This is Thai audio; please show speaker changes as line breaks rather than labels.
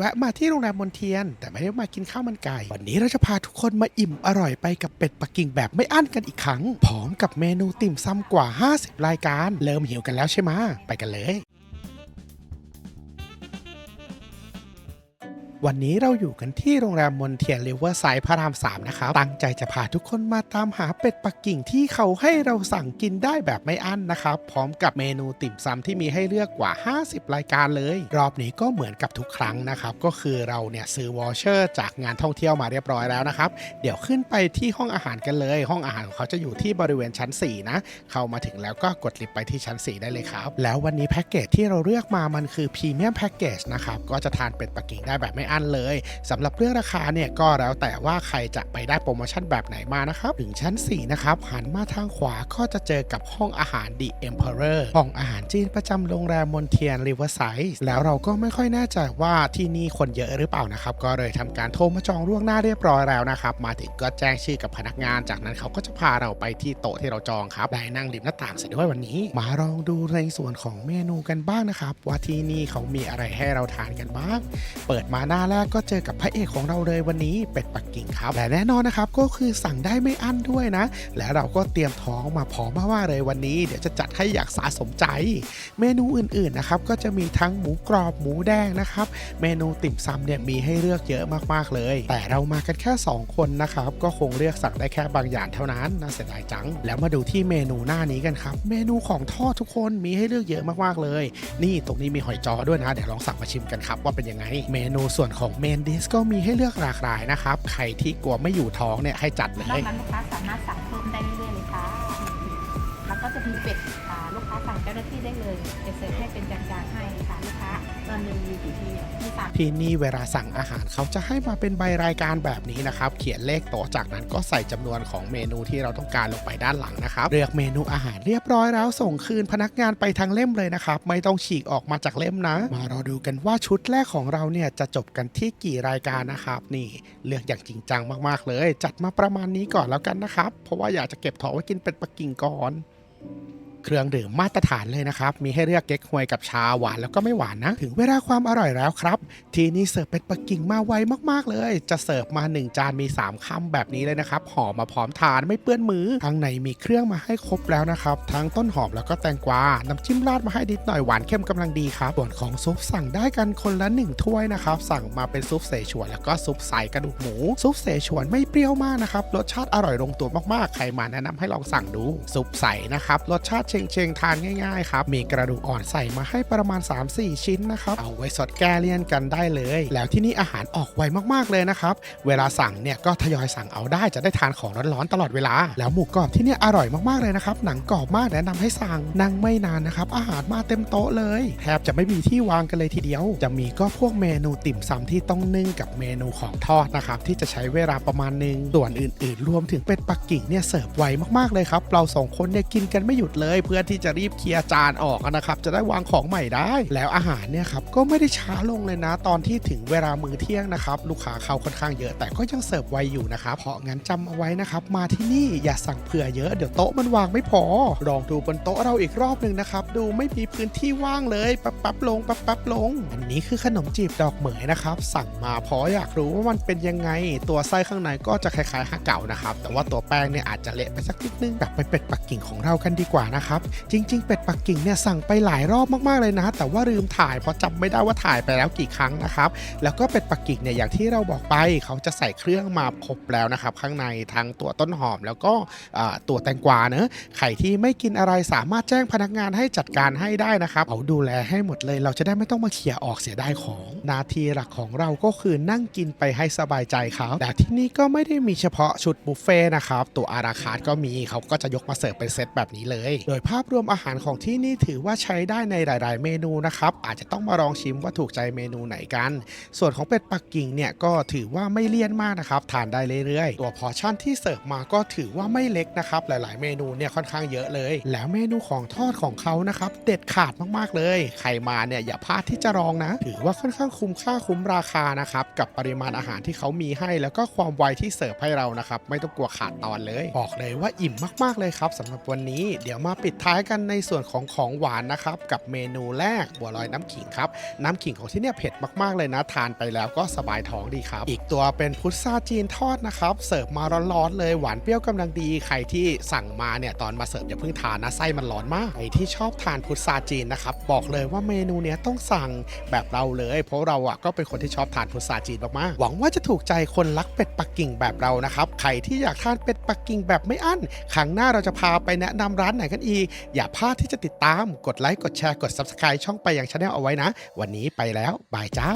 แวะมาที่โรงแรมมนเทียน แต่ไม่ได้มากินข้าวมันไก่ วันนี้เราจะพาทุกคนมาอิ่มอร่อยไปกับเป็ดปักกิ่งแบบไม่อั้นกันอีกครั้ง พร้อมกับเมนูติ่มซำกว่า 50 รายการ เริ่มหิวกันแล้วใช่ไหมะไปกันเลย วันนี้เราอยู่กันที่โรงแรมมอนเทียนริเวอร์ไซด์พระรามสามนะครับ ตั้งใจจะพาทุกคนมาตามหาเป็ดปักกิ่งที่เขาให้เราสั่งกินได้แบบไม่อั้นนะครับ พร้อมกับเมนูติ่มซำที่มีให้เลือกกว่า 50 รายการเลย รอบนี้ก็เหมือนกับทุกครั้งนะครับ ก็คือเราเนี่ยซื้อวอลเชอร์จากงานท่องเที่ยวมาเรียบร้อยแล้วนะครับ เดี๋ยวขึ้นไปที่ห้องอาหารกันเลย ห้องอาหารของเขาจะอยู่ที่บริเวณชั้น 4 นะ เข้ามาถึงแล้วก็กดลิฟต์ไปที่ชั้น 4 ได้เลยครับ แล้ววันนี้แพ็กเกจที่เราเลือกมามันคือพรีเมียมแพ็กเกจนะครับ ก็จะทานเป็ดปักกิ่งได้แบบไม่อันเลยสำหรับเรื่องราคาเนี่ยก็แล้วแต่ว่าใครจะไปได้โปรโมชั่นแบบไหนมานะครับ ถึงชั้น 4 นะครับ หันมาทางขวาก็จะเจอกับห้องอาหาร The Emperor ห้องอาหารจีนประจำโรงแรมมอนเทียนริเวอร์ไซด์แล้วเราก็ไม่ค่อยแน่ใจว่าที่นี่คนเยอะหรือเปล่านะครับ ก็เลยทำการโทรมาจองล่วงหน้าเรียบร้อยแล้วนะครับ มาถึงก็แจ้งชื่อกับพนักงานจากนั้นเขาก็จะพาเราไปที่โต๊ะที่เราจองครับได้นั่งริมหน้าต่างเสร็จด้วยวันนี้ มาลองดูในส่วนของเมนูกันบ้างนะครับ ว่าที่นี่เขามีอะไรให้เราทานกันบ้าง เปิดมาหน้าแรกก็เจอกับพระเอกของเราเลยวันนี้เป็ดปักกิ่งครับและแน่นอนนะครับก็คือสั่งได้ไม่อั้นด้วยนะ และเราก็เตรียมท้องมาพร้อมมากๆเลยวันนี้ เดี๋ยวจะจัดให้อยากสะสมใจ เมนูอื่นๆนะครับก็จะมีทั้งหมูกรอบหมูแดงนะครับ เมนูติ่มซำเนี่ยมีให้เลือกเยอะมากๆเลย แต่เรามากันแค่ 2 คนนะครับก็คงเลือกสั่งได้แค่บางอย่างเท่านั้นน่าเสียดายจัง แล้วมาดูที่เมนูหน้านี้กันครับ เมนูของทอดทุกคนมีให้เลือกเยอะมากๆเลย นี่ตรงนี้มีหอยจอด้วยนะ เดี๋ยวลองสั่งมาชิมกันครับว่าเป็นยังไง เมนูส่วนนของเมนดิสก็มีให้เลือกหลากหลายนะครับ ใครที่กลัวไม่อยู่ท้องเนี่ยให้จัดเลย
นอกนั้นลูกค้าสามารถสั่งเพิ่มได้เรื่อยๆเลยค่ะ แล้วก็จะมีเป็ด จ้าหน้าที่ได้เลยจะเสิร์ให้เป็นจานๆให้ค่ะลูกค้าตอนหนึงมีกี่ที่มีสาม
ที่นี่เวลาสั่งอาหารเขาจะให้มาเป็นใบรายการแบบนี้นะครับ เขียนเลขโต๊ะจากนั้นก็ใส่จำนวนของเมนูที่เราต้องการลงไปด้านหลังนะครับ เลือกเมนูอาหารเรียบร้อยแล้วส่งคืนพนักงานไปทางเล่มเลยนะครับ ไม่ต้องฉีกออกมาจากเล่มนะ มารอดูกันว่าชุดแรกของเราเนี่ยจะจบกันที่กี่รายการนะครับ นี่เลือกอย่างจริงจังมากๆเลย จัดมาประมาณนี้ก่อนแล้วกันนะครับ เพราะว่าอยากจะเก็บท้อไว้กินเป็ดปักกิ่งก่อน เครื่องดื่มมาตรฐานเลยนะครับ มีให้เลือกเก๊กฮวยกับชาหวานแล้วก็ไม่หวานนะ ถึงเวลาความอร่อยแล้วครับ ทีนี้เสิร์ฟเป็ดปักกิ่งมาไวมากๆเลย จะเสิร์ฟมา 1 จานมี 3คำแบบนี้เลยนะครับห่อมาพร้อมทานไม่เปื้อนมือข้างในมีเครื่องมาให้ครบแล้วนะครับ ทั้งต้นหอมแล้วก็แตงกวา น้ำจิ้มราดมาให้นิดหน่อยหวานเข้มกำลังดีครับ ส่วนของซุปสั่งได้กันคนละ 1 ถ้วยนะครับ สั่งมาเป็นซุปเสฉวนแล้วก็ซุปใสกระดูกหมู ซุปเสฉวนไม่เปรี้ยวมากนะครับ รสชาติอร่อยลงตัวมากๆ ใครมาแนะนำให้ลองสั่งดู ซุปใสนะครับ รสชาติเชงเชงทานง่ายๆครับ มีกระดูกอ่อนใส่มาให้ประมาณ 3-4 ชิ้นนะครับ เอาไว้สดแก้เลี่ยนกันได้เลย แล้วที่นี่อาหารออกไวมากๆเลยนะครับ เวลาสั่งเนี่ยก็ทยอยสั่งเอาได้จะได้ทานของร้อนๆตลอดเวลา แล้วหมูกรอบที่นี่อร่อยมากๆเลยนะครับ หนังกรอบมากแนะนำให้สั่ง นั่งไม่นานนะครับ อาหารมาเต็มโต๊ะเลย แทบจะไม่มีที่วางกันเลยทีเดียว จะมีก็พวกเมนูติ่มซำที่ต้องนึ่งกับเมนูของทอดนะครับที่จะใช้เวลาประมาณหนึงส่วนอื่น ๆ รวมถึงเป็ดปักกิ่งเนี่ยเสิร์ฟไวมากๆเลยครับเราสองคนเนี่ยกินกันไม่หยุดเลยเพื่อที่จะรีบเคลียร์จานออกนะครับจะได้วางของใหม่ได้ แล้วอาหารเนี่ยครับก็ไม่ได้ช้าลงเลยนะ ตอนที่ถึงเวลามื้อเที่ยงนะครับลูกค้าเข้าค่อนข้างเยอะ แต่ก็ยังเสิร์ฟไวอยู่นะครับเพราะงั้นจำเอาไว้นะครับมาที่นี่อย่าสั่งเผื่อเยอะเดี๋ยวโต๊ะมันวางไม่พอ ลองดูบนโต๊ะเราอีกรอบหนึ่งนะครับดูไม่มีพื้นที่ว่างเลยปั๊บปั๊บลงปั๊บปั๊บลง อันนี้คือขนมจีบดอกเหมยนะครับสั่งมาเพราะอยากรู้ว่ามันเป็นยังไง ตัวไส้ข้างในก็จะคล้ายๆฮักเก่านะครับแต่ว่าตัวแป้งเนี่ยอาจจะเละไปสักนิดนึงกลับไปเป็ดปักกิ่งของเรากันดีกว่านะครับจริง ๆ เป็ดปักกิ่งเนี่ยสั่งไปหลายรอบมากๆเลยนะ แต่ว่าลืมถ่ายเพราะจำไม่ได้ว่าถ่ายไปแล้วกี่ครั้งนะครับ แล้วก็เป็ดปักกิ่งเนี่ยอย่างที่เราบอกไปเขาจะใส่เครื่องมาครบแล้วนะครับ ข้างในทั้งตัวต้นหอม แล้วก็ตัวแตงกวาเนอะใครที่ไม่กินอะไรสามารถแจ้งพนักงานให้จัดการให้ได้นะครับเขาดูแลให้หมดเลย เราจะได้ไม่ต้องมาเขี่ยออกเสียดายของนาทีหลักของเราก็คือนั่งกินไปให้สบายใจครับแต่ที่นี่ก็ไม่ได้มีเฉพาะชุดบุฟเฟ่นะครับตัวอาราคาร์ทก็มีเขาก็จะยกมาเสิร์ฟเป็นเซตแบบนี้เลย โดยภาพรวมอาหารของที่นี่ถือว่าใช้ได้ในหลาย ๆ เมนูนะครับ อาจจะต้องมาลองชิมว่าถูกใจเมนูไหนกัน ส่วนของเป็ดปักกิ่งเนี่ยก็ถือว่าไม่เลี่ยนมากนะครับ ทานได้เรื่อย ๆ ตัวพอชั่นที่เสิร์ฟมาก็ถือว่าไม่เล็กนะครับ หลาย ๆ เมนูเนี่ยค่อนข้างเยอะเลย แล้วเมนูของทอดของเขานะครับ เด็ดขาดมาก ๆ เลย ใครมาเนี่ยอย่าพลาดที่จะลองนะ ถือว่าค่อนข้างคุ้มค่าคุ้มราคานะครับ กับปริมาณอาหารที่เขามีให้ แล้วก็ความไวที่เสิร์ฟให้เรานะครับ ไม่ต้องกลัวขาดตอนเลย บอกเลยว่าอิ่มมาก ๆ เลยครับสำหรับวันนี้ เดี๋ยวมาปิดปิดท้ายกันในส่วนของของหวานนะครับ กับเมนูแรกบัวลอยน้ำขิงครับ น้ำขิงของที่เนี่ยเผ็ดมากๆเลยนะ ทานไปแล้วก็สบายท้องดีครับ อีกตัวเป็นพุทราจีนทอดนะครับ เสิร์ฟมาร้อนๆเลยหวานเปรี้ยวกำลังดีใครที่สั่งมาเนี่ยตอนมาเสิร์ฟอย่าเพิ่งทานนะไส้มันร้อนมากใครที่ชอบทานพุทราจีนนะครับบอกเลยว่าเมนูเนี้ยต้องสั่งแบบเราเลย เพราะเราอะก็เป็นคนที่ชอบทานพุทราจีนมากๆหวังว่าจะถูกใจคนรักเป็ดปักกิ่งแบบเรานะครับใครที่อยากทานเป็ดปักกิ่งแบบไม่อั้นครั้งหน้าเราจะพาไปแนะนำร้านไหนกันอีกอย่าพลาดที่จะติดตาม กดไลค์ กดแชร์ กด subscribe ช่องไปยังชาแนลเอาไว้นะ วันนี้ไปแล้ว บายจ้า